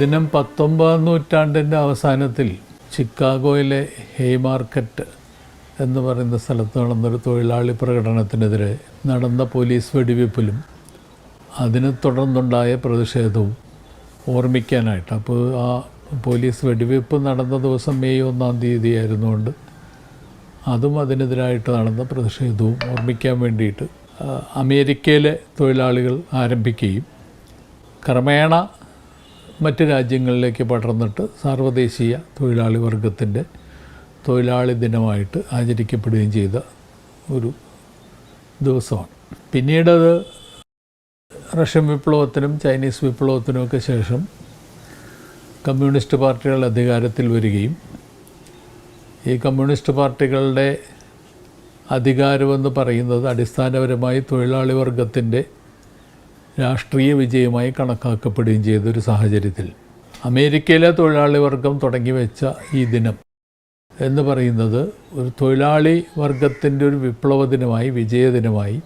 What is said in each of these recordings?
ദിനം പത്തൊമ്പതാം നൂറ്റാണ്ടിന്റെ അവസാനത്തിൽ ചിക്കാഗോയിലെ ഹേ മാർക്കറ്റ് എന്ന് പറയുന്ന സ്ഥലത്ത് നടന്നൊരു തൊഴിലാളി പ്രകടനത്തിനെതിരെ നടന്ന പോലീസ് വെടിവെപ്പിലും അതിനെ തുടർന്നുണ്ടായ പ്രതിഷേധവും ഓർമ്മിക്കാനായിട്ട്. അപ്പോൾ ആ പോലീസ് വെടിവെപ്പ് നടന്ന ദിവസം മെയ് ഒന്നാം തീയതി ആയിരുന്നുകൊണ്ട് അതും അതിനെതിരായിട്ട് നടന്ന പ്രതിഷേധവും ഓർമ്മിക്കാൻ വേണ്ടിയിട്ട് അമേരിക്കയിലെ തൊഴിലാളികൾ ആരംഭിക്കുകയും ക്രമേണ മറ്റ് രാജ്യങ്ങളിലേക്ക് പടർന്നിട്ട് സാർവദേശീയ തൊഴിലാളി വർഗത്തിന്റെ തൊഴിലാളി ദിനമായിട്ട് ആചരിക്കപ്പെടുകയും ചെയ്ത ഒരു ദിവസമാണ്. പിന്നീടത് റഷ്യൻ വിപ്ലവത്തിനും ചൈനീസ് വിപ്ലവത്തിനുമൊക്കെ ശേഷം കമ്മ്യൂണിസ്റ്റ് പാർട്ടികൾ അധികാരത്തിൽ വരികയും ഈ കമ്മ്യൂണിസ്റ്റ് പാർട്ടികളുടെ അധികാരമെന്ന് പറയുന്നത് അടിസ്ഥാനപരമായി തൊഴിലാളി വർഗത്തിന്റെ രാഷ്ട്രീയ വിജയമായി കണക്കാക്കപ്പെടുകയും ചെയ്തൊരു സാഹചര്യത്തിൽ അമേരിക്കയിലെ തൊഴിലാളി വർഗം തുടങ്ങി വെച്ച ഈ ദിനം എന്ന് പറയുന്നത് ഒരു തൊഴിലാളി വർഗത്തിന്റെ ഒരു വിപ്ലവ ദിനമായി വിജയദിനമായി.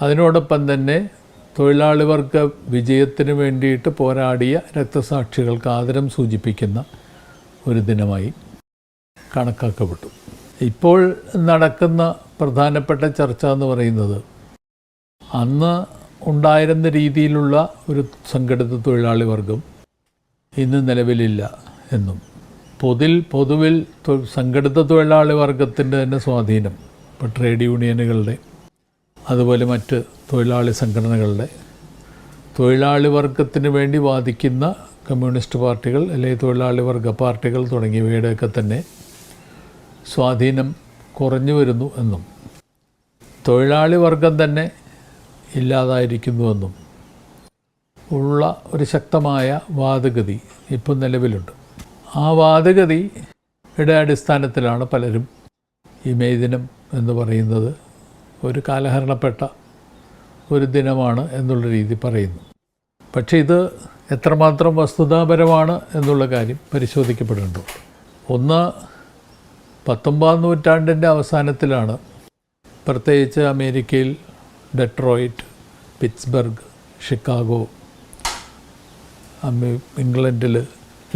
അതിനോടൊപ്പം തന്നെ തൊഴിലാളി വർഗ വിജയത്തിന് വേണ്ടിയിട്ട് പോരാടിയ രക്തസാക്ഷികൾക്ക് ആദരം സൂചിപ്പിക്കുന്ന ഒരു ദിനമായി കണക്കാക്കപ്പെട്ടു. ഇപ്പോൾ നടക്കുന്ന പ്രധാനപ്പെട്ട ചർച്ച എന്ന് പറയുന്നത് അന്ന് ഉണ്ടായിരുന്ന രീതിയിലുള്ള ഒരു സംഘടിത തൊഴിലാളി വർഗം ഇന്ന് നിലവിലില്ല എന്നും. പൊതിൽ പൊതുവിൽ സംഘടിത തൊഴിലാളി വർഗത്തിന്റെ തന്നെ സ്വാധീനം ഇപ്പോൾ ട്രേഡ് യൂണിയനുകളുടെ അതുപോലെ മറ്റ് തൊഴിലാളി സംഘടനകളുടെ തൊഴിലാളി വർഗത്തിന് വേണ്ടി വാദിക്കുന്ന കമ്മ്യൂണിസ്റ്റ് പാർട്ടികൾ അല്ലെങ്കിൽ തൊഴിലാളി വർഗ പാർട്ടികൾ തുടങ്ങിയവയുടെയൊക്കെ തന്നെ സ്വാധീനം കുറഞ്ഞു വരുന്നു എന്നും. തൊഴിലാളി വർഗം തന്നെ ഇല്ലാതായിരിക്കുന്നുവെന്നും ഉള്ള ഒരു ശക്തമായ വാദഗതി ഇപ്പം നിലവിലുണ്ട്. ആ വാദഗതി യുടെ അടിസ്ഥാനത്തിലാണ് പലരും ഈ മെയ് ദിനം എന്ന് പറയുന്നത് ഒരു കാലഹരണപ്പെട്ട ഒരു ദിനമാണ് എന്നുള്ള രീതി പറയുന്നു. പക്ഷേ ഇത് എത്രമാത്രം വസ്തുതാപരമാണ് എന്നുള്ള കാര്യം പരിശോധിക്കപ്പെടേണ്ടതുണ്ട്. ഒന്ന് പത്തൊമ്പതാം നൂറ്റാണ്ടിന്റെ അവസാനത്തിലാണ് പ്രത്യേകിച്ച് അമേരിക്കയിൽ ഡെട്രോയിറ്റ് പിറ്റ്സ്ബർഗ് ഷിക്കാഗോ ഇംഗ്ലണ്ടിൽ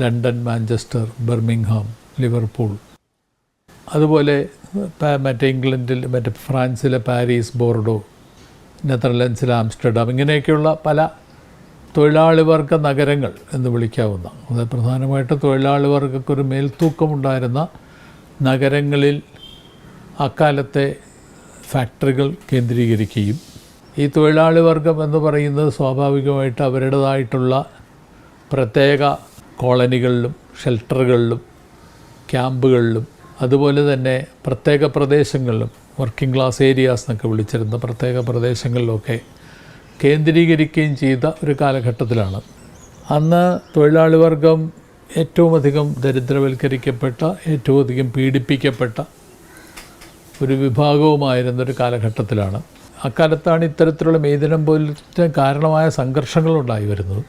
ലണ്ടൻ മാഞ്ചസ്റ്റർ ബർമിംഗ്ഹാം ലിവർപൂൾ. അതുപോലെ മറ്റേ ഇംഗ്ലണ്ടിൽ മറ്റേ ഫ്രാൻസിലെ പാരീസ് ബോർഡോ നെതർലൻഡ്സിലെ ആംസ്റ്റർഡാം ഇങ്ങനെയൊക്കെയുള്ള പല തൊഴിലാളി വർഗ നഗരങ്ങൾ എന്ന് വിളിക്കാവുന്ന അത് പ്രധാനമായിട്ടും തൊഴിലാളി വർഗക്കൊരു മേൽത്തൂക്കമുണ്ടായിരുന്ന നഗരങ്ങളിൽ അക്കാലത്തെ ഫാക്ടറികൾ കേന്ദ്രീകരിക്കുകയും ഈ തൊഴിലാളി വർഗം എന്ന് പറയുന്നത് സ്വാഭാവികമായിട്ട് അവരുടേതായിട്ടുള്ള പ്രത്യേക കോളനികളിലും ഷെൽട്ടറുകളിലും ക്യാമ്പുകളിലും അതുപോലെ തന്നെ പ്രത്യേക പ്രദേശങ്ങളിലും വർക്കിംഗ് ക്ലാസ് ഏരിയാസ് എന്നൊക്കെ വിളിച്ചിരുന്ന പ്രത്യേക പ്രദേശങ്ങളിലൊക്കെ കേന്ദ്രീകരിക്കുകയും ചെയ്ത ഒരു കാലഘട്ടത്തിലാണ്. അന്ന് തൊഴിലാളി വർഗം ഏറ്റവും അധികം ദരിദ്രവൽക്കരിക്കപ്പെട്ട ഏറ്റവും അധികം പീഡിപ്പിക്കപ്പെട്ട ഒരു വിഭാഗവുമായിരുന്നൊരു കാലഘട്ടത്തിലാണ്. അക്കാലത്താണ് ഇത്തരത്തിലുള്ള മേദിനം പോലത്തെ കാരണമായ സംഘർഷങ്ങളുണ്ടായി വരുന്നത്.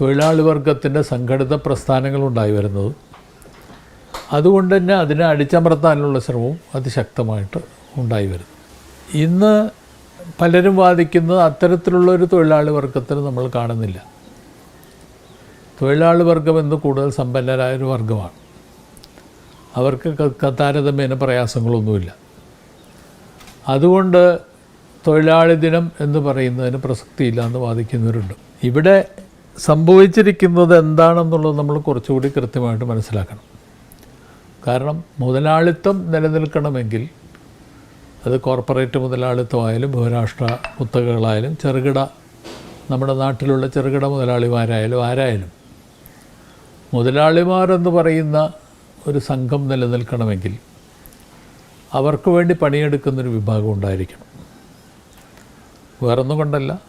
തൊഴിലാളി വർഗത്തിന്റെ സംഘടിത പ്രസ്ഥാനങ്ങളുണ്ടായി വരുന്നത്. അതുകൊണ്ട് തന്നെ അതിനെ അടിച്ചമർത്താനുള്ള ശ്രമവും അതിശക്തമായിട്ട് ഉണ്ടായി വരുന്നു. ഇന്ന് പലരും വാദിക്കുന്നത് അത്തരത്തിലുള്ള ഒരു തൊഴിലാളി വർഗത്തിന് നമ്മൾ കാണുന്നില്ല. തൊഴിലാളി വർഗം എന്ന് കൂടുതൽ സമ്പന്നരായ ഒരു വർഗമാണ്. അവർക്ക് താരതമ്യേന പ്രയാസങ്ങളൊന്നുമില്ല. അതുകൊണ്ട് തൊഴിലാളി ദിനം എന്ന് പറയുന്നതിന് പ്രസക്തിയില്ല എന്ന് വാദിക്കുന്നവരുണ്ട്. ഇവിടെ സംഭവിച്ചിരിക്കുന്നത് എന്താണെന്നുള്ളത് നമ്മൾ കുറച്ചുകൂടി കൃത്യമായിട്ട് മനസ്സിലാക്കണം. കാരണം മുതലാളിത്തം നിലനിൽക്കണമെങ്കിൽ അത് കോർപ്പറേറ്റ് മുതലാളിത്തമായാലും ബഹുരാഷ്ട്ര കുത്തകകളായാലും ചെറുകിട നമ്മുടെ നാട്ടിലുള്ള ചെറുകിട മുതലാളിമാരായാലും ആരായാലും മുതലാളിമാരെന്ന് പറയുന്ന ഒരു സംഘം നിലനിൽക്കണമെങ്കിൽ അവർക്ക് വേണ്ടി പണിയെടുക്കുന്നൊരു വിഭാഗം ഉണ്ടായിരിക്കണം. വേറൊന്നും കൊണ്ടല്ല.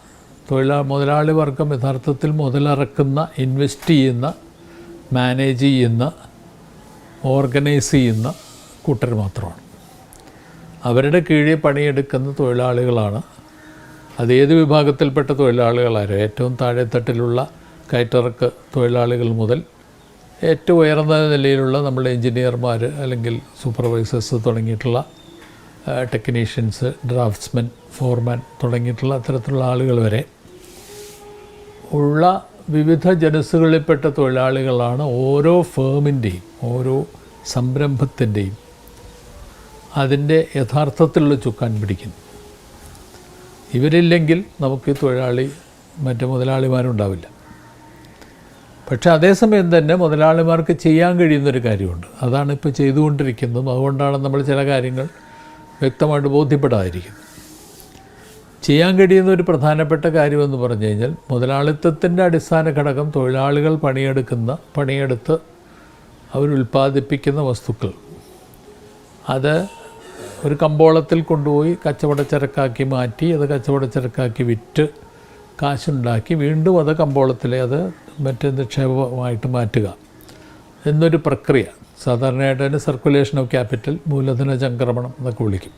തൊഴിലാ മുതലാളി വർഗം യഥാർത്ഥത്തിൽ മുതലിറക്കുന്ന ഇൻവെസ്റ്റ് ചെയ്യുന്ന മാനേജ് ചെയ്യുന്ന ഓർഗനൈസ് ചെയ്യുന്ന കൂട്ടർ മാത്രമാണ്. അവരുടെ കീഴിൽ പണിയെടുക്കുന്ന തൊഴിലാളികളാണ്. അതേത് വിഭാഗത്തിൽപ്പെട്ട തൊഴിലാളികളായാലും ഏറ്റവും താഴെത്തട്ടിലുള്ള കയറ്റിറക്ക് തൊഴിലാളികൾ മുതൽ ഏറ്റവും ഉയർന്ന നിലയിലുള്ള നമ്മുടെ എഞ്ചിനീയർമാർ അല്ലെങ്കിൽ സൂപ്പർവൈസേഴ്സ് തുടങ്ങിയിട്ടുള്ള ടെക്നീഷ്യൻസ് ഡ്രാഫ്റ്റ്സ്മെൻ ഫോർമാൻ തുടങ്ങിയിട്ടുള്ള അത്തരത്തിലുള്ള ആളുകൾ വരെ ഉള്ള വിവിധ ജനസുകളിൽപ്പെട്ട തൊഴിലാളികളാണ് ഓരോ ഫേമിന്റെയും ഓരോ സംരംഭത്തിന്റെയും അതിന്റെ യഥാർത്ഥത്തിലുള്ള ചുക്കാൻ പിടിക്കുന്നു ഇവരില്ലെങ്കിൽ നമുക്ക് തൊഴിലാളി മറ്റ് മുതലാളിമാരുണ്ടാവില്ല. പക്ഷേ അതേസമയം തന്നെ മുതലാളിമാർക്ക് ചെയ്യാൻ കഴിയുന്നൊരു കാര്യമുണ്ട്. അതാണ് ഇപ്പോൾ ചെയ്തുകൊണ്ടിരിക്കുന്നതും. അതുകൊണ്ടാണ് നമ്മൾ ചില കാര്യങ്ങൾ വ്യക്തമായിട്ട് ബോധ്യപ്പെടാതിരിക്കുന്നത്. ചെയ്യാൻ കഴിയുന്ന ഒരു പ്രധാനപ്പെട്ട കാര്യമെന്ന് പറഞ്ഞു കഴിഞ്ഞാൽ മുതലാളിത്തത്തിന്റെ അടിസ്ഥാന ഘടകം തൊഴിലാളികൾ പണിയെടുക്കുന്ന പണിയെടുത്ത് അവരുൽപ്പാദിപ്പിക്കുന്ന വസ്തുക്കൾ. അത് ഒരു കമ്പോളത്തിൽ കൊണ്ടുപോയി കച്ചവടച്ചരക്കാക്കി മാറ്റി അത് കച്ചവടച്ചരക്കാക്കി വിറ്റ് കാശുണ്ടാക്കി വീണ്ടും അത് കമ്പോളത്തിലെ അത് മറ്റ് നിക്ഷേപമായിട്ട് മാറ്റുക. എന്നൊരു പ്രക്രിയ സാധാരണയായിട്ട് അതിന് സർക്കുലേഷൻ ഓഫ് ക്യാപിറ്റൽ മൂലധന ചംക്രമണം എന്നൊക്കെ വിളിക്കും.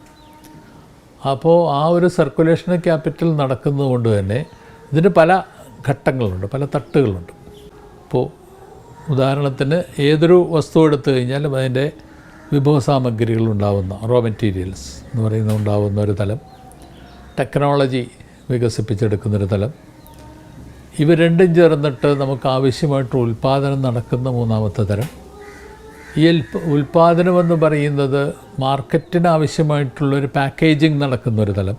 അപ്പോൾ ആ ഒരു സർക്കുലേഷൻ ഓഫ് ക്യാപിറ്റൽ നടക്കുന്നത് കൊണ്ട് തന്നെ ഇതിന് പല ഘട്ടങ്ങളുണ്ട് പല തട്ടുകളുണ്ട്. ഇപ്പോൾ ഉദാഹരണത്തിന് ഏതൊരു വസ്തു എടുത്തു കഴിഞ്ഞാലും അതിന്റെ വിഭവ സാമഗ്രികൾ ഉണ്ടാവുന്ന റോ മെറ്റീരിയൽസ് എന്ന് പറയുന്ന ഉണ്ടാവുന്ന ഒരു തലം ടെക്നോളജി വികസിപ്പിച്ചെടുക്കുന്നൊരു തലം ഇവ രണ്ടും ചേർന്നിട്ട് നമുക്ക് ആവശ്യമായിട്ട് ഉൽപ്പാദനം നടക്കുന്ന മൂന്നാമത്തെ തരം. ഈ ഉൽപ ഉൽപ്പാദനമെന്ന് പറയുന്നത് മാർക്കറ്റിന് ആവശ്യമായിട്ടുള്ളൊരു പാക്കേജിങ് നടക്കുന്നൊരു തലം.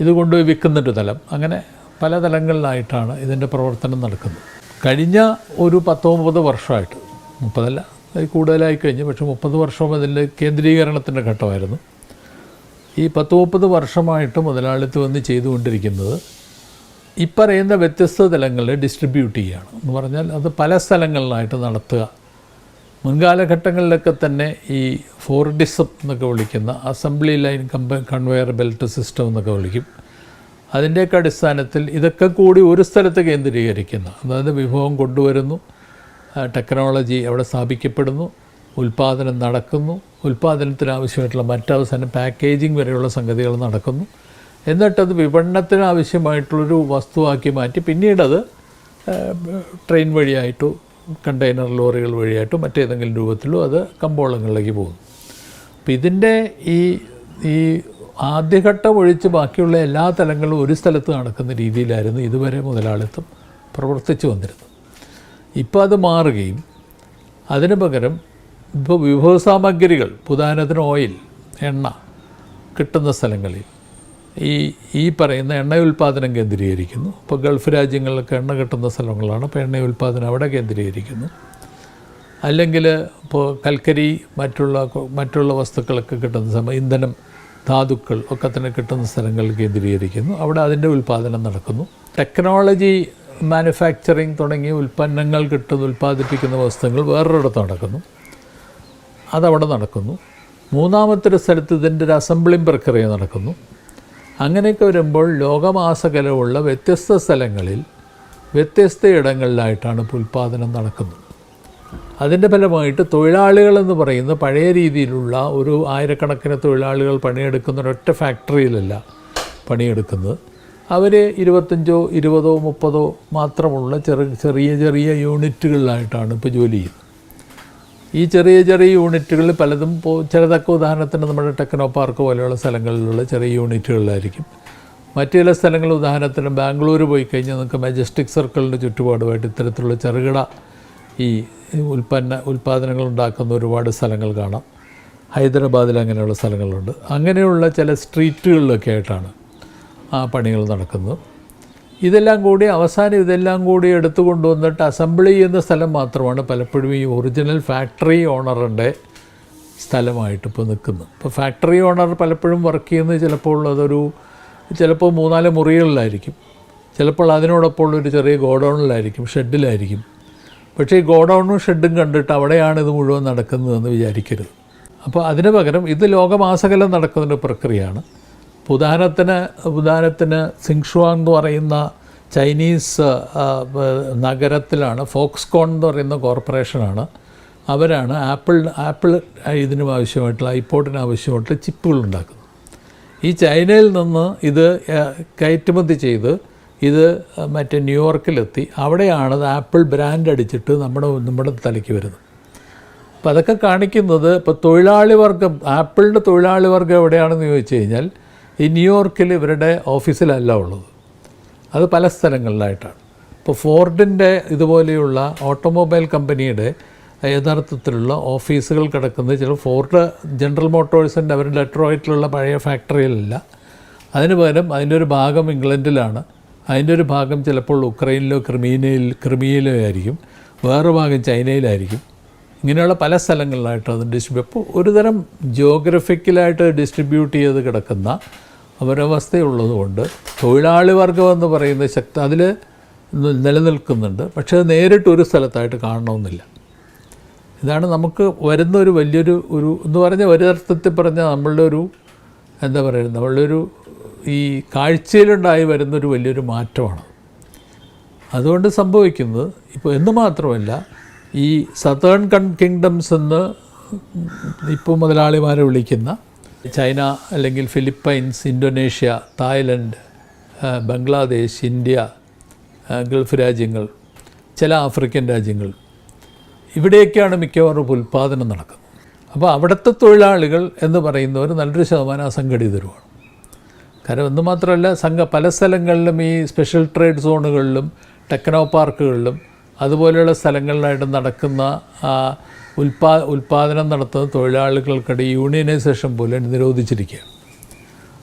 ഇതുകൊണ്ട് വിൽക്കുന്നൊരു തലം. അങ്ങനെ പല തലങ്ങളിലായിട്ടാണ് ഇതിന്റെ പ്രവർത്തനം നടക്കുന്നത്. കഴിഞ്ഞ ഒരു പത്തൊമ്പത് വർഷമായിട്ട് മുപ്പതല്ല കൂടുതലായി കഴിഞ്ഞു. പക്ഷേ മുപ്പത് വർഷവും അതിന്റെ കേന്ദ്രീകരണത്തിന്റെ ഘട്ടമായിരുന്നു. ഈ പത്ത് മുപ്പത് വർഷമായിട്ട് മുതലാളിത്തം വന്ന് ചെയ്തുകൊണ്ടിരിക്കുന്നത് ഈ പറയുന്ന വ്യത്യസ്ത തലങ്ങളിൽ ഡിസ്ട്രിബ്യൂട്ട് ചെയ്യുകയാണ് എന്ന് പറഞ്ഞാൽ അത് പല സ്ഥലങ്ങളിലായിട്ട് നടത്തുക. മുൻകാലഘട്ടങ്ങളിലൊക്കെ തന്നെ ഈ ഫോർഡിസം എന്നൊക്കെ വിളിക്കുന്ന അസംബ്ലി ലൈൻ കമ്പ കൺവെയർ ബെൽറ്റ് സിസ്റ്റം എന്നൊക്കെ വിളിക്കും. അതിന്റെയൊക്കെ അടിസ്ഥാനത്തിൽ ഇതൊക്കെ കൂടി ഒരു സ്ഥലത്ത് കേന്ദ്രീകരിക്കുന്ന അതായത് വിഭവം കൊണ്ടുവരുന്നു ടെക്നോളജി അവിടെ സ്ഥാപിക്കപ്പെടുന്നു ഉൽപ്പാദനം നടക്കുന്നു ഉൽപ്പാദനത്തിന് ആവശ്യമായിട്ടുള്ള മറ്റവസാനം പാക്കേജിങ് വരെയുള്ള സംഗതികൾ നടക്കുന്നു. എന്നിട്ടത് വിപണനത്തിന് ആവശ്യമായിട്ടുള്ളൊരു വസ്തുവാക്കി മാറ്റി. പിന്നീടത് ട്രെയിൻ വഴിയായിട്ടോ കണ്ടെയ്നർ ലോറികൾ വഴിയായിട്ടോ മറ്റേതെങ്കിലും രൂപത്തിലോ അത് കമ്പോളങ്ങളിലേക്ക് പോകുന്നു. അപ്പം ഇതിന്റെ ഈ ഈ ആദ്യഘട്ടം ഒഴിച്ച് ബാക്കിയുള്ള എല്ലാ തലങ്ങളും ഒരു സ്ഥലത്ത് നടക്കുന്ന രീതിയിലായിരുന്നു ഇതുവരെ മുതലാളിത്തം പ്രവർത്തിച്ചു വന്നിരുന്നത്. ഇപ്പോൾ അത് മാറുകയും അതിന് പകരം ഇപ്പോൾ വിഭവസാമഗ്രികൾ ഉദാഹരണത്തിന് ഓയിൽ എണ്ണ കിട്ടുന്ന സ്ഥലങ്ങളിൽ ഈ ഈ പറയുന്ന എണ്ണ ഉൽപ്പാദനം കേന്ദ്രീകരിക്കുന്നു. ഇപ്പോൾ ഗൾഫ് രാജ്യങ്ങളിലൊക്കെ എണ്ണ കിട്ടുന്ന സ്ഥലങ്ങളാണ്. അപ്പോൾ എണ്ണ ഉൽപ്പാദനം അവിടെ കേന്ദ്രീകരിക്കുന്നു. അല്ലെങ്കിൽ ഇപ്പോൾ കൽക്കരി മറ്റുള്ള മറ്റുള്ള വസ്തുക്കളൊക്കെ കിട്ടുന്ന സമയം ഇന്ധനം ധാതുക്കൾ ഒക്കെ തന്നെ കിട്ടുന്ന സ്ഥലങ്ങൾ കേന്ദ്രീകരിക്കുന്നു. അവിടെ അതിന്റെ ഉൽപ്പാദനം നടക്കുന്നു. ടെക്നോളജി മാനുഫാക്ചറിങ് തുടങ്ങിയ ഉൽപ്പന്നങ്ങൾ കിട്ടുന്ന ഉൽപ്പാദിപ്പിക്കുന്ന വസ്തുക്കൾ വേറൊരിടത്ത് നടക്കുന്നു. അതവിടെ നടക്കുന്നു. മൂന്നാമത്തെ ഒരു സ്ഥലത്ത് ഇതിന്റെ ഒരു അസംബ്ലിംഗ് പ്രക്രിയ നടക്കുന്നു. അങ്ങനെയൊക്കെ വരുമ്പോൾ ലോകമാസകലമുള്ള വ്യത്യസ്ത സ്ഥലങ്ങളിൽ വ്യത്യസ്ത ഇടങ്ങളിലായിട്ടാണ് ഉൽപ്പാദനം നടക്കുന്നത്. അതിന്റെ ഫലമായിട്ട് തൊഴിലാളികളെന്ന് പറയുന്ന പഴയ രീതിയിലുള്ള ഒരു ആയിരക്കണക്കിന് തൊഴിലാളികൾ പണിയെടുക്കുന്ന ഒരൊറ്റ ഫാക്ടറിയിലല്ല പണിയെടുക്കുന്നത്. അവർ ഇരുപത്തഞ്ചോ ഇരുപതോ മുപ്പതോ മാത്രമുള്ള ചെറു ചെറിയ ചെറിയ യൂണിറ്റുകളിലായിട്ടാണ് ഇപ്പോൾ ജോലി ചെയ്യുന്നത്. ഈ ചെറിയ ചെറിയ യൂണിറ്റുകൾ പലതും ചിലതൊക്കെ ഉദാഹരണത്തിന് നമ്മുടെ ടെക്നോ പാർക്ക് പോലെയുള്ള സ്ഥലങ്ങളിലുള്ള ചെറിയ യൂണിറ്റുകളിലായിരിക്കും. മറ്റു ചില സ്ഥലങ്ങൾ ഉദാഹരണത്തിന് ബാംഗ്ലൂർ പോയി കഴിഞ്ഞാൽ നമുക്ക് മജസ്റ്റിക് സർക്കിളിന്റെ ചുറ്റുപാടുമായിട്ട് ഇത്തരത്തിലുള്ള ചെറുകിട ഈ ഉൽപ്പന്ന ഉൽപ്പാദനങ്ങൾ ഉണ്ടാക്കുന്ന ഒരുപാട് സ്ഥലങ്ങൾ കാണാം. ഹൈദരാബാദിൽ അങ്ങനെയുള്ള സ്ഥലങ്ങളുണ്ട്. അങ്ങനെയുള്ള ചില സ്ട്രീറ്റുകളിലൊക്കെ ആയിട്ടാണ് ആ പണികൾ നടക്കുന്നത്. ഇതെല്ലാം കൂടി അവസാനം ഇതെല്ലാം കൂടി എടുത്തു കൊണ്ടുവന്നിട്ട് അസംബിൾ ചെയ്യുന്ന സ്ഥലം മാത്രമാണ് പലപ്പോഴും ഈ ഒറിജിനൽ ഫാക്ടറി ഓണറിന്റെ സ്ഥലമായിട്ട് ഇപ്പോൾ നിൽക്കുന്നത്. ഇപ്പോൾ ഫാക്ടറി ഓണർ പലപ്പോഴും വർക്ക് ചെയ്യുന്നത് ചിലപ്പോൾ അതൊരു ചിലപ്പോൾ മൂന്നാൽ മുറികളിലായിരിക്കും. ചിലപ്പോൾ അതിനോടൊപ്പം ഒരു ചെറിയ ഗോഡൗണിലായിരിക്കും ഷെഡിലായിരിക്കും. പക്ഷേ ഈ ഗോഡൗണും ഷെഡും കണ്ടിട്ട് അവിടെയാണ് ഇത് മുഴുവൻ നടക്കുന്നതെന്ന് വിചാരിക്കരുത്. അപ്പോൾ അതിന് പകരം ഇത് ലോകമാസകലം നടക്കുന്നൊരു പ്രക്രിയയാണ്. ഇപ്പോൾ ഉദാഹരണത്തിന് ഉദാഹരണത്തിന് സിങ്ഷുവാങ് എന്ന് പറയുന്ന ചൈനീസ് നഗരത്തിലാണ് ഫോക്സ്കോൺ എന്ന് പറയുന്ന കോർപ്പറേഷനാണ്. അവരാണ് ആപ്പിൾ ആപ്പിൾ ഇതിനും ആവശ്യമായിട്ടുള്ള ഐപ്പോട്ടിന് ആവശ്യമായിട്ടുള്ള ചിപ്പുകൾ ഉണ്ടാക്കുന്നത്. ഈ ചൈനയിൽ നിന്ന് ഇത് കയറ്റുമതി ചെയ്ത് ഇത് മറ്റേ ന്യൂയോർക്കിലെത്തി. അവിടെയാണ് ആപ്പിൾ ബ്രാൻഡ് അടിച്ചിട്ട് നമ്മുടെ നമ്മുടെ തലയ്ക്ക് വരുന്നത്. അപ്പോൾ അതൊക്കെ കാണിക്കുന്നത് ഇപ്പോൾ തൊഴിലാളി വർഗം ആപ്പിളിന്റെ തൊഴിലാളി വർഗം എവിടെയാണെന്ന് ചോദിച്ചു കഴിഞ്ഞാൽ ഈ ന്യൂയോർക്കിൽ ഇവരുടെ ഓഫീസിലല്ല ഉള്ളത്. അത് പല സ്ഥലങ്ങളിലായിട്ടാണ്. ഇപ്പോൾ ഫോർഡിന്റെ ഇതുപോലെയുള്ള ഓട്ടോമൊബൈൽ കമ്പനിയുടെ യഥാർത്ഥത്തിലുള്ള ഓഫീസുകൾ കിടക്കുന്നത് ചില ഫോർഡ് ജനറൽ മോട്ടോഴ്സിന്റെ അവരുടെ ഡെട്രോയിറ്റിലുള്ള പഴയ ഫാക്ടറിയിലല്ല. അതിന് പകരം അതിന്റെ ഒരു ഭാഗം ഇംഗ്ലണ്ടിലാണ്. അതിന്റെ ഒരു ഭാഗം ചിലപ്പോൾ ഉക്രൈനിലോ ക്രിമീനയിൽ ക്രിമിയയിലോ ആയിരിക്കും. വേറെ ഭാഗം ചൈനയിലായിരിക്കും. ഇങ്ങനെയുള്ള പല സ്ഥലങ്ങളിലായിട്ട് അത് ഡിസ്ട്രിബ്യൂ. ഒരുതരം ജോഗ്രഫിക്കലായിട്ട് ഡിസ്ട്രിബ്യൂട്ട് ചെയ്ത് കിടക്കുന്ന ഒരവസ്ഥയുള്ളതുകൊണ്ട് തൊഴിലാളി വർഗം എന്ന് പറയുന്ന ശക്തി അതിൽ നിലനിൽക്കുന്നുണ്ട്. പക്ഷേ നേരിട്ട് ഒരു സ്ഥലത്തായിട്ട് കാണണമെന്നില്ല. ഇതാണ് നമുക്ക് വരുന്ന ഒരു വലിയൊരു ഒരു എന്ന് പറഞ്ഞാൽ ഒരു അർത്ഥത്തിൽ പറഞ്ഞാൽ നമ്മളുടെ ഒരു എന്താ പറയുക നമ്മളുടെ ഒരു ഈ കാഴ്ചയിലുണ്ടായി വരുന്നൊരു വലിയൊരു മാറ്റമാണ്. അതുകൊണ്ട് സംഭവിക്കുന്നത് ഇപ്പോൾ എന്ന് മാത്രമല്ല ഈ സതേൺ കൺ കിങ്ഡംസ് എന്ന് ഇപ്പോൾ മുതലാളിമാരെ വിളിക്കുന്ന ചൈന അല്ലെങ്കിൽ Philippines Indonesia Thailand Bangladesh India Gulf രാജ്യങ്ങൾ ചില ആഫ്രിക്കൻ രാജ്യങ്ങൾ. ഇവിടെയൊക്കെയാണ് മിക്കവാറും ഉൽപ്പാദനം നടക്കുന്നത്. അപ്പോൾ അവിടുത്തെ തൊഴിലാളികൾ എന്ന് പറയുന്നവർ നല്ലൊരു ശതമാനം അസംഘടിതരുമാണ്. കാരണം എന്ന് മാത്രമല്ല സംഘ പല സ്ഥലങ്ങളിലും ഈ സ്പെഷ്യൽ ട്രേഡ് സോണുകളിലും ടെക്നോ പാർക്കുകളിലും അതുപോലെയുള്ള സ്ഥലങ്ങളിലായിട്ട് നടക്കുന്ന ഉൽപാ ഉൽപാദനം നടത്തുന്ന തൊഴിലാളികൾക്കിടെ യൂണിയനൈസേഷൻ പോലെ നിരോധിച്ചിരിക്കുകയാണ്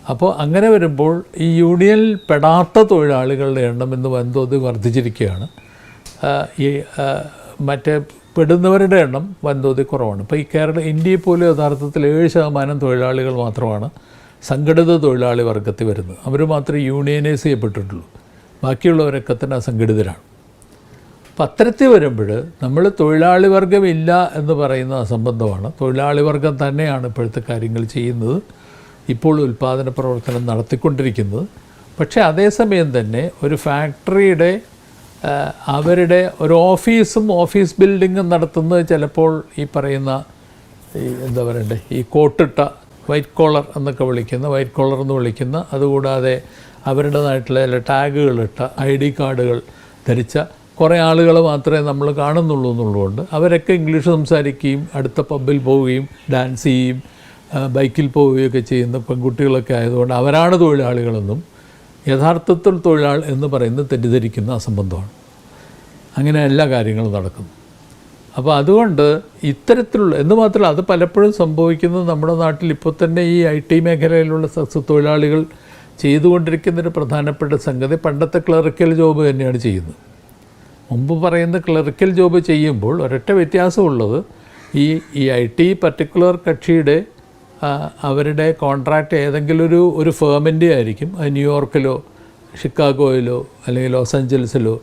അപ്പോൾ അങ്ങനെ വരുമ്പോൾ ഈ യൂണിയനിൽ പെടാത്ത തൊഴിലാളികളുടെ എണ്ണം ഇന്ന് വൻതോതിൽ വർദ്ധിച്ചിരിക്കുകയാണ്. ഈ മറ്റേ പെടുന്നവരുടെ എണ്ണം വൻതോതിൽ കുറവാണ്. ഇപ്പോൾ ഈ കേരള ഇന്ത്യയിൽ പോലും യഥാർത്ഥത്തിൽ ഏഴ് ശതമാനം തൊഴിലാളികൾ മാത്രമാണ് സംഘടിത തൊഴിലാളി വർഗത്തിൽ വരുന്നത്. അവർ മാത്രമേ യൂണിയനൈസ് ചെയ്യപ്പെട്ടിട്ടുള്ളൂ. ബാക്കിയുള്ളവരൊക്കെ തന്നെ അസംഘടിതരാണ്. അപ്പം അത്തരത്തിൽ വരുമ്പോൾ നമ്മൾ തൊഴിലാളി വർഗം ഇല്ല എന്ന് പറയുന്ന അസംബന്ധമാണ് തൊഴിലാളി വർഗം തന്നെയാണ് ഇപ്പോഴത്തെ കാര്യങ്ങൾ ചെയ്യുന്നത്. ഇപ്പോൾ ഉൽപ്പാദന പ്രവർത്തനം നടത്തിക്കൊണ്ടിരിക്കുന്നത്. പക്ഷേ അതേസമയം തന്നെ ഒരു ഫാക്ടറിയുടെ അവരുടെ ഒരു ഓഫീസും ഓഫീസ് ബിൽഡിങ്ങും നടത്തുന്നത് ചിലപ്പോൾ ഈ പറയുന്ന ഈ എന്താ പറയണ്ടേ ഈ കോട്ടിട്ട വൈറ്റ് കോളർ എന്നൊക്കെ വിളിക്കുന്ന വൈറ്റ് കോളർ എന്ന് വിളിക്കുന്ന അതുകൂടാതെ അവരുടേതായിട്ടുള്ള ടാഗുകളിട്ട ഐ ഡി കാർഡുകൾ ധരിച്ച കുറേ ആളുകൾ മാത്രമേ നമ്മൾ കാണുന്നുള്ളൂ എന്നുള്ളതുകൊണ്ട് അവരൊക്കെ ഇംഗ്ലീഷ് സംസാരിക്കുകയും അടുത്ത പബ്ബിൽ പോവുകയും ഡാൻസ് ചെയ്യുകയും ബൈക്കിൽ പോവുകയൊക്കെ ചെയ്യുന്ന പെൺകുട്ടികളൊക്കെ ആയതുകൊണ്ട് അവരാണ് തൊഴിലാളികളെന്നും യഥാർത്ഥത്തിൽ തൊഴിലാൾ എന്ന് പറയുന്നത് തെറ്റിദ്ധരിക്കുന്ന അസംബന്ധമാണ്. അങ്ങനെ എല്ലാ കാര്യങ്ങളും നടക്കുന്നു. അപ്പോൾ അതുകൊണ്ട് ഇത്തരത്തിലുള്ള എന്ന് മാത്രമല്ല അത് പലപ്പോഴും സംഭവിക്കുന്നത് നമ്മുടെ നാട്ടിൽ ഇപ്പോൾ തന്നെ ഈ ഐ ടി മേഖലയിലുള്ള സ- തൊഴിലാളികൾ ചെയ്തുകൊണ്ടിരിക്കുന്ന ഒരു പ്രധാനപ്പെട്ട സംഗതി പണ്ടത്തെ ക്ലറിക്കൽ ജോബ് തന്നെയാണ് ചെയ്യുന്നത്. മുമ്പ് പറയുന്ന ക്ലറിക്കൽ ജോബ് ചെയ്യുമ്പോൾ ഒരൊറ്റ വ്യത്യാസമുള്ളത് ഈ ഈ ഐ ടി പർട്ടിക്കുലർ കക്ഷിയുടെ അവരുടെ കോൺട്രാക്റ്റ് ഏതെങ്കിലും ഒരു ഒരു ഫേമിന്റെ ആയിരിക്കും. അത് ന്യൂയോർക്കിലോ ഷിക്കാഗോയിലോ അല്ലെങ്കിൽ ലോസ് ആഞ്ചൽസിലോ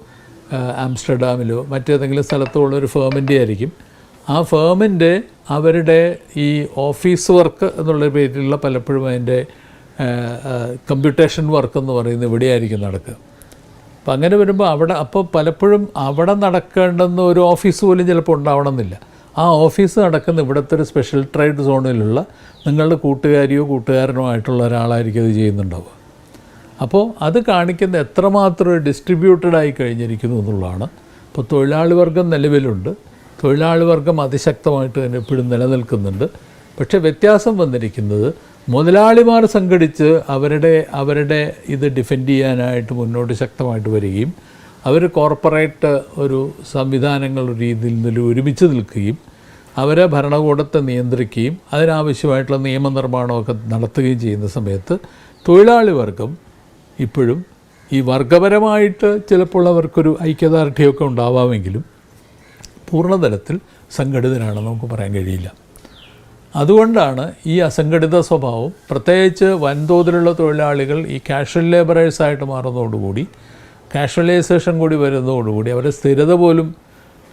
ആംസ്റ്റർഡാമിലോ മറ്റേതെങ്കിലും സ്ഥലത്തുള്ള ഒരു ഫേമിന്റെ ആയിരിക്കും. ആ ഫേമിന്റെ അവരുടെ ഈ ഓഫീസ് വർക്ക് എന്നുള്ള പേരിലുള്ള പലപ്പോഴും അതിന്റെ കമ്പ്യൂട്ടേഷൻ വർക്ക് എന്ന് പറയുന്നത് ഇവിടെയായിരിക്കും നടക്കുക. അപ്പം അങ്ങനെ വരുമ്പോൾ അവിടെ അപ്പോൾ പലപ്പോഴും അവിടെ നടക്കേണ്ടുന്ന ഒരു ഓഫീസ് പോലും ചിലപ്പോൾ ഉണ്ടാവണമെന്നില്ല. ആ ഓഫീസ് നടക്കുന്ന ഇവിടുത്തെ ഒരു സ്പെഷ്യൽ ട്രേഡ് സോണിലുള്ള നിങ്ങളുടെ കൂട്ടുകാരിയോ കൂട്ടുകാരനോ ആയിട്ടുള്ള ഒരാളായിരിക്കും അത് ചെയ്യുന്നുണ്ടാവുക. അപ്പോൾ അത് കാണിക്കുന്ന എത്രമാത്രം ഡിസ്ട്രിബ്യൂട്ടഡ് ആയി കഴിഞ്ഞിരിക്കുന്നു എന്നുള്ളതാണ്. ഇപ്പോൾ തൊഴിലാളി വർഗം നിലവിലുണ്ട്. തൊഴിലാളി വർഗം അതിശക്തമായിട്ട് തന്നെ എപ്പോഴും നിലനിൽക്കുന്നുണ്ട്. പക്ഷേ വ്യത്യാസം വന്നിരിക്കുന്നത് മുതലാളിമാർ സംഘടിച്ച് അവരുടെ അവരുടെ ഇത് ഡിഫെൻഡ് ചെയ്യാനായിട്ട് മുന്നോട്ട് ശക്തമായിട്ട് വരികയും അവർ കോർപ്പറേറ്റ് ഒരു സംവിധാനങ്ങൾ രീതിയിൽ നിന്ന് ഒരുമിച്ച് നിൽക്കുകയും അവരെ ഭരണകൂടത്തെ നിയന്ത്രിക്കുകയും അതിനാവശ്യമായിട്ടുള്ള നിയമനിർമ്മാണമൊക്കെ നടത്തുകയും ചെയ്യുന്ന സമയത്ത് തൊഴിലാളി വർഗം ഇപ്പോഴും ഈ വർഗപരമായിട്ട് ചിലപ്പോൾ അവർക്കൊരു ഐക്യദാർഢ്യമൊക്കെ ഉണ്ടാവാമെങ്കിലും പൂർണതലത്തിൽ സംഘടിതരാണെന്ന് നമുക്ക് പറയാൻ കഴിയില്ല. അതുകൊണ്ടാണ് ഈ അസംഘടിത സ്വഭാവം പ്രത്യേകിച്ച് വൻതോതിലുള്ള തൊഴിലാളികൾ ഈ കാഷ്വൽ ലേബറേഴ്സായിട്ട് മാറുന്നതോടുകൂടി കാഷ്വലൈസേഷൻ കൂടി വരുന്നതോടുകൂടി അവരുടെ സ്ഥിരത പോലും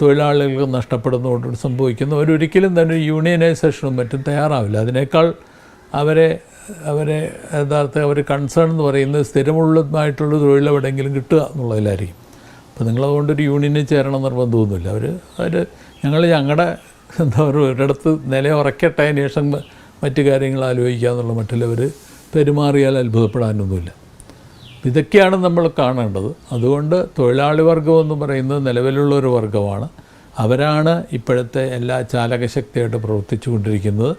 തൊഴിലാളികൾക്ക് നഷ്ടപ്പെടുന്നതോടുകൂടി സംഭവിക്കുന്നു. അവരൊരിക്കലും തന്നെ യൂണിയനൈസേഷനും മറ്റും തയ്യാറാവില്ല. അതിനേക്കാൾ അവരെ അവരെ യഥാർത്ഥ അവർ കൺസേൺ എന്ന് പറയുന്നത് സ്ഥിരമുള്ളതായിട്ടുള്ള തൊഴിൽ എവിടെയെങ്കിലും കിട്ടുക എന്നുള്ളതിലായിരിക്കും. അപ്പോൾ നിങ്ങളതുകൊണ്ടൊരു യൂണിയനിൽ ചേരണം നിർബന്ധമൊന്നുമില്ല. അവർ അവർ ഞങ്ങൾ ഞങ്ങളുടെ എന്താ പറയുക ഒരിടത്ത് നില ഉറക്കട്ടെ അതിന് ശേഷം മറ്റു കാര്യങ്ങൾ ആലോചിക്കുക എന്നുള്ള മറ്റുള്ളവർ പെരുമാറിയാൽ അത്ഭുതപ്പെടാനൊന്നുമില്ല. ഇതൊക്കെയാണ് നമ്മൾ കാണേണ്ടത്. അതുകൊണ്ട് തൊഴിലാളി വർഗം എന്ന് പറയുന്നത് നിലവിലുള്ള ഒരു വർഗമാണ്. അവരാണ് ഇപ്പോഴത്തെ എല്ലാ ചാലകശക്തിയായിട്ട് പ്രവർത്തിച്ചു കൊണ്ടിരിക്കുന്നത്.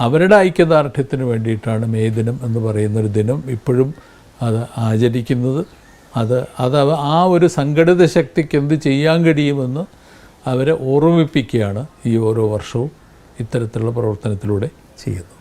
അവരുടെ ഐക്യദാർഢ്യത്തിന് വേണ്ടിയിട്ടാണ് മെയ് ദിനം എന്ന് പറയുന്നൊരു ദിനം ഇപ്പോഴും അത് ആചരിക്കുന്നത്. അത് അത് ആ ഒരു സംഘടിത ശക്തിക്ക് എന്ത് ചെയ്യാൻ കഴിയുമെന്ന് അവരെ ഓർമ്മിപ്പിക്കുകയാണ് ഈ ഓരോ വർഷവും ഇത്തരത്തിലുള്ള പ്രവർത്തനത്തിലൂടെ ചെയ്യുന്നത്.